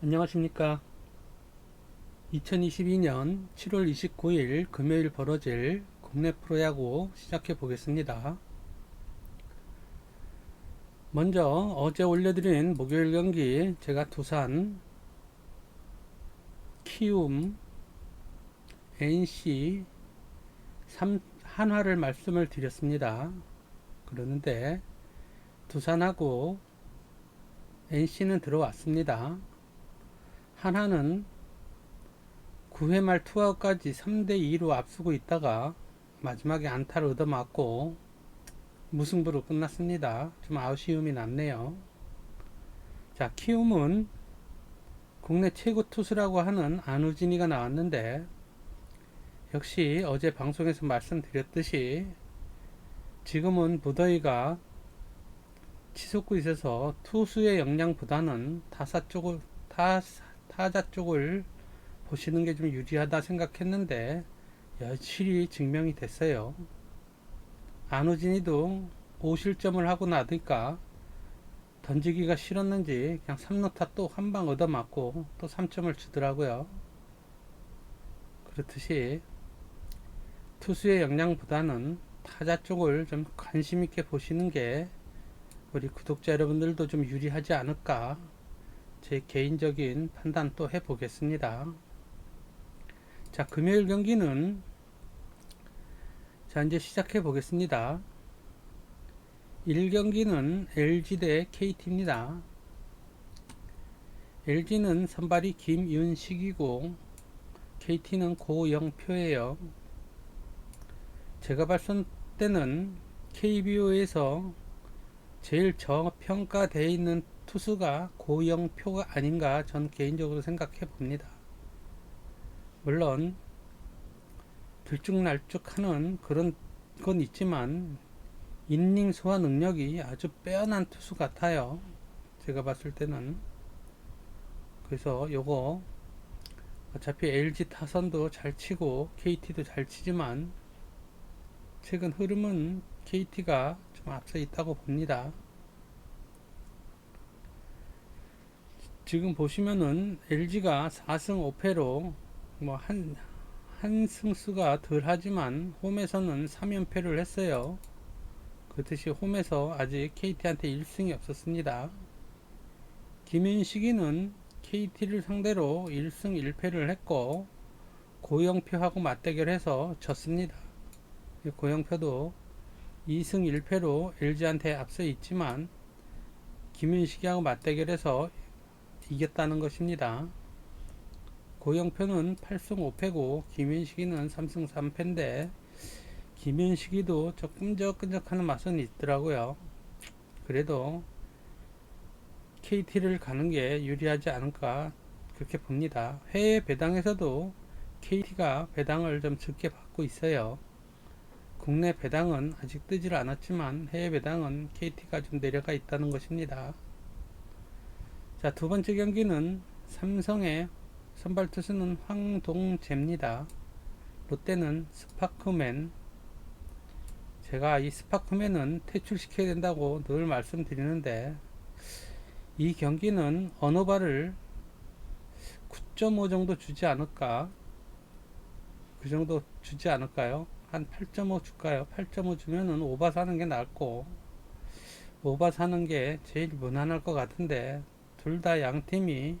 안녕하십니까. 2022년 7월 29일 금요일 벌어질 국내 프로야구 시작해 보겠습니다. 먼저 어제 올려드린 목요일 경기 제가 두산, 키움, NC, 삼, 한화를 말씀을 드렸습니다. 그러는데 두산하고 NC는 들어왔습니다. 하나는 9회 말 투아웃까지 3대2로 앞서고 있다가 마지막에 안타를 얻어맞고 무승부로 끝났습니다. 좀 아쉬움이 남네요. 자, 키움은 국내 최고 투수라고 하는 안우진이가 나왔는데 역시 어제 방송에서 말씀드렸듯이 지금은 무더위가 치솟고 있어서 투수의 역량보다는 타사 쪽을 타, 타자 쪽을 보시는 게 좀 유리하다 생각했는데 여실히 증명이 됐어요. 안우진이도 5실점을 하고 나니까 던지기가 싫었는지 그냥 3루타 또 한 방 얻어맞고 또 3점을 주더라고요. 그렇듯이 투수의 역량보다는 타자 쪽을 좀 관심 있게 보시는 게 우리 구독자 여러분들도 좀 유리하지 않을까 제 개인적인 판단 또 해보겠습니다. 자, 금요일 경기는 자, 이제 시작해 보겠습니다. 1경기는 LG 대 KT입니다. LG는 선발이 김윤식이고 KT는 고영표예요. 제가 봤을 때는 KBO에서 제일 저평가되어 있는 투수가 고영표가 아닌가 전 개인적으로 생각해 봅니다. 물론 들쭉날쭉하는 그런 건 있지만 인닝 소화 능력이 아주 빼어난 투수 같아요. 제가 봤을 때는 그래서 요거 어차피 LG 타선도 잘 치고 KT도 잘 치지만 최근 흐름은 KT가 좀 앞서 있다고 봅니다. 지금 보시면은 LG가 4승 5패로 뭐 한, 한 승수가 덜 하지만 홈에서는 3연패를 했어요. 그렇듯이 홈에서 아직 KT한테 1승이 없었습니다. 김윤식이는 KT를 상대로 1승 1패를 했고 고영표하고 맞대결해서 졌습니다. 고영표도 2승 1패로 LG한테 앞서 있지만 김윤식이하고 맞대결해서 이겼다는 것입니다. 고영표는 8승 5패고 김윤식이는 3승 3패인데 김윤식이도 저 끈적끈적하는 맛은 있더라고요. 그래도 KT를 가는 게 유리하지 않을까 그렇게 봅니다. 해외 배당에서도 KT가 배당을 좀 적게 받고 있어요. 국내 배당은 아직 뜨질 않았지만 해외 배당은 KT가 좀 내려가 있다는 것입니다. 자, 두 번째 경기는 삼성의 선발 투수는 황동재입니다. 롯데는 스파크맨. 제가 이 스파크맨은 퇴출시켜야 된다고 늘 말씀드리는데 이 경기는 어노바를 9.5 정도 주지 않을까? 그 정도 주지 않을까요? 한 8.5 줄까요? 8.5 주면은 오바 사는 게 낫고 오바 사는 게 제일 무난할 것 같은데 둘 다 양팀이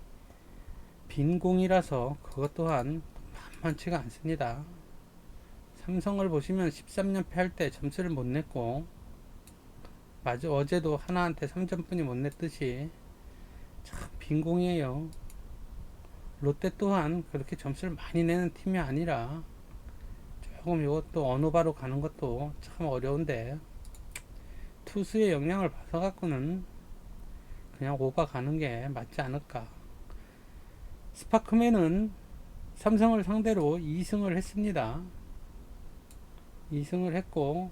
빈 공이라서 그것 또한 만만치가 않습니다. 삼성을 보시면 13연패 할 때 점수를 못 냈고 맞아 어제도 하나한테 3점뿐이 못 냈듯이 참 빈 공이에요. 롯데 또한 그렇게 점수를 많이 내는 팀이 아니라 조금 이것도 어느 바로 가는 것도 참 어려운데 투수의 역량을 봐서 갖고는 그냥 오바 가는 게 맞지 않을까. 스파크맨은 삼성을 상대로 2승을 했습니다. 2승을 했고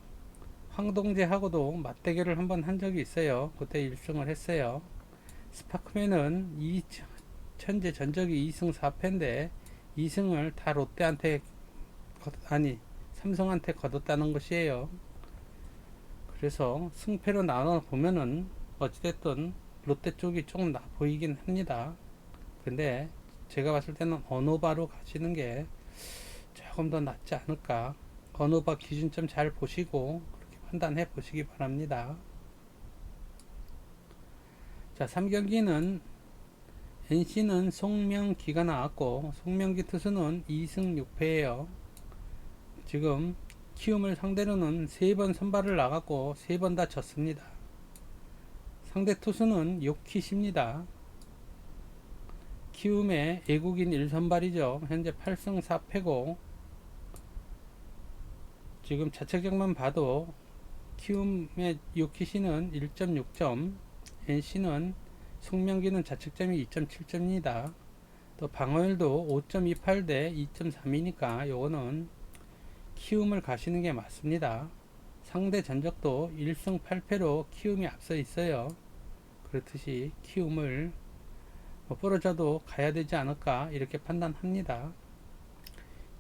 황동재하고도 맞대결을 한번 한 적이 있어요. 그때 1승을 했어요. 스파크맨은 이 현재 전적이 2승 4패인데 2승을 다 롯데한테 아니 삼성한테 거뒀다는 것이에요. 그래서 승패로 나눠 보면은 어찌됐든 롯데 쪽이 조금 나 보이긴 합니다. 근데 제가 봤을 때는 언어바로 가시는 게 조금 더 낫지 않을까. 언어바 기준점 잘 보시고 그렇게 판단해 보시기 바랍니다. 자, 3경기는 NC는 송명기가 나왔고 송명기 투수는 2승 6패예요. 지금 키움을 상대로는 3번 선발을 나갔고 3번 다 졌습니다. 상대 투수는 요키십니다. 키움의 애국인 1선발이죠. 현재 8승 4패고 지금 자책적만 봐도 키움의 요키시는 1.6점, NC는 송명기는 자책점이 2.7점입니다. 또 방어율도 5.28 대 2.3이니까 요거는 키움을 가시는 게 맞습니다. 상대 전적도 1승 8패로 키움이 앞서 있어요. 그렇듯이 키움을 뭐 부러져도 가야 되지 않을까 이렇게 판단합니다.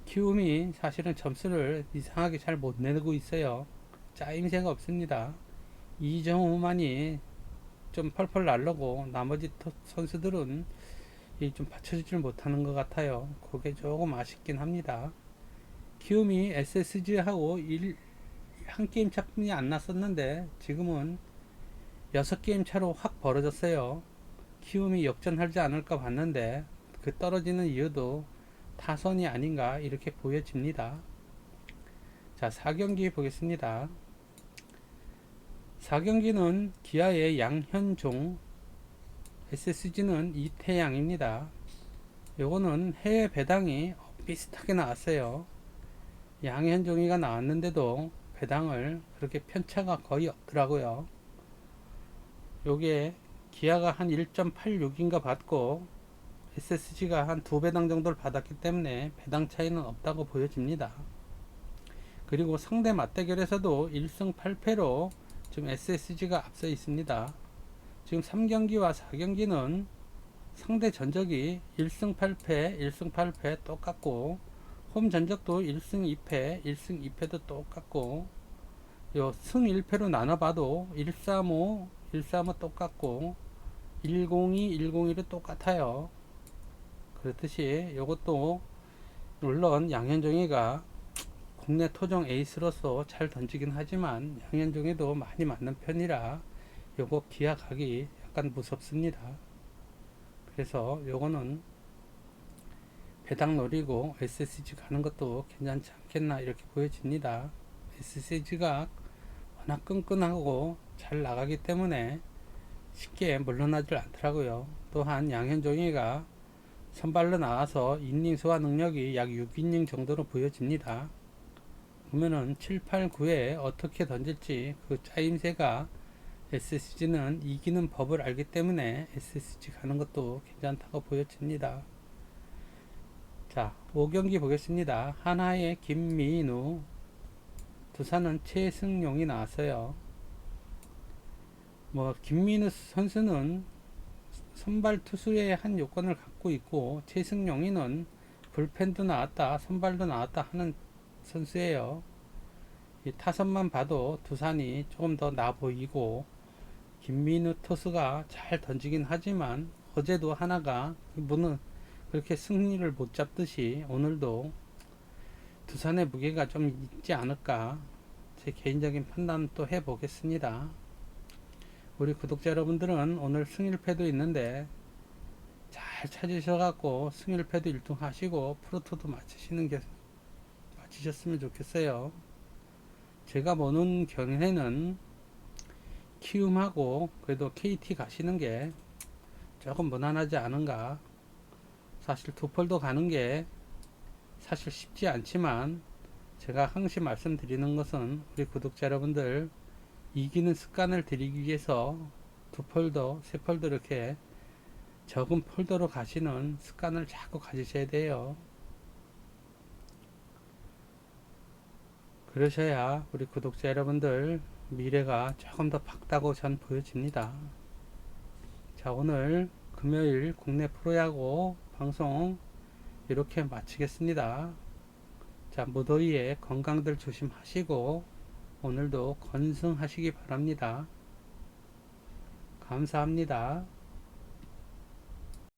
키움이 사실은 점수를 이상하게 잘 못 내고 있어요. 짜임새가 없습니다. 이정우만이 좀 펄펄 날르고 나머지 토- 선수들은 이좀 받쳐주질 못하는 것 같아요. 그게 조금 아쉽긴 합니다. 키움이 SSG하고 1, 한 게임 차뿐이 안 났었는데 지금은 6게임 차로 확 벌어졌어요. 키움이 역전하지 않을까 봤는데 그 떨어지는 이유도 타선이 아닌가 이렇게 보여집니다. 자, 4경기 보겠습니다. 4경기는 기아의 양현종, SSG는 이태양입니다. 요거는 해외 배당이 비슷하게 나왔어요. 양현종이가 나왔는데도 배당을 그렇게 편차가 거의 없더라고요. 요게 기아가 한 1.86인가 받고 SSG가 한 두 배당 정도를 받았기 때문에 배당 차이는 없다고 보여집니다. 그리고 상대 맞대결에서도 1승 8패로 지금 SSG가 앞서 있습니다. 지금 3경기와 4경기는 상대 전적이 1승 8패, 1승 8패 똑같고 홈 전적도 1승 2패, 1승 2패도 똑같고 요 승 1패로 나눠봐도 135, 135 똑같고 102, 101은 똑같아요. 그렇듯이 요것도 물론 양현종이가 국내 토종 에이스로서 잘 던지긴 하지만 양현종이도 많이 맞는 편이라 요거 기아 가기 약간 무섭습니다. 그래서 요거는 배당 노리고 SSG 가는 것도 괜찮지 않겠나 이렇게 보여집니다. SSG가 워낙 끈끈하고 잘 나가기 때문에 쉽게 물러나질 않더라고요. 또한 양현종이가 선발로 나와서 인닝 소화 능력이 약 6이닝 정도로 보여집니다. 보면은 7, 8, 9에 어떻게 던질지 그 짜임새가 SSG는 이기는 법을 알기 때문에 SSG 가는 것도 괜찮다고 보여집니다. 자, 5경기 보겠습니다. 하나의 김민우, 두산은 최승용이 나왔어요. 뭐, 김민우 선수는 선발 투수의 한 요건을 갖고 있고, 최승용이는 불펜도 나왔다, 선발도 나왔다 하는 선수예요. 이 타선만 봐도 두산이 조금 더 나 보이고, 김민우 투수가 잘 던지긴 하지만 어제도 하나가 뭐는 그렇게 승리를 못 잡듯이 오늘도 두산의 무게가 좀 있지 않을까 제 개인적인 판단 또 해보겠습니다. 우리 구독자 여러분들은 오늘 승일패도 있는데 잘 찾으셔갖고 승일패도 1등 하시고 프로토도 맞추시는 게 맞추셨으면 좋겠어요. 제가 보는 경우에는 키움하고 그래도 KT 가시는 게 조금 무난하지 않은가. 사실 두폴도 가는 게 사실 쉽지 않지만 제가 항상 말씀드리는 것은 우리 구독자 여러분들 이기는 습관을 들이기 위해서 두 폴더, 세 폴더 이렇게 적은 폴더로 가시는 습관을 자꾸 가지셔야 돼요. 그러셔야 우리 구독자 여러분들 미래가 조금 더 밝다고 전 보여집니다. 자, 오늘 금요일 국내 프로야구 방송 이렇게 마치겠습니다. 자, 무더위에 건강들 조심하시고 오늘도 건승하시기 바랍니다. 감사합니다.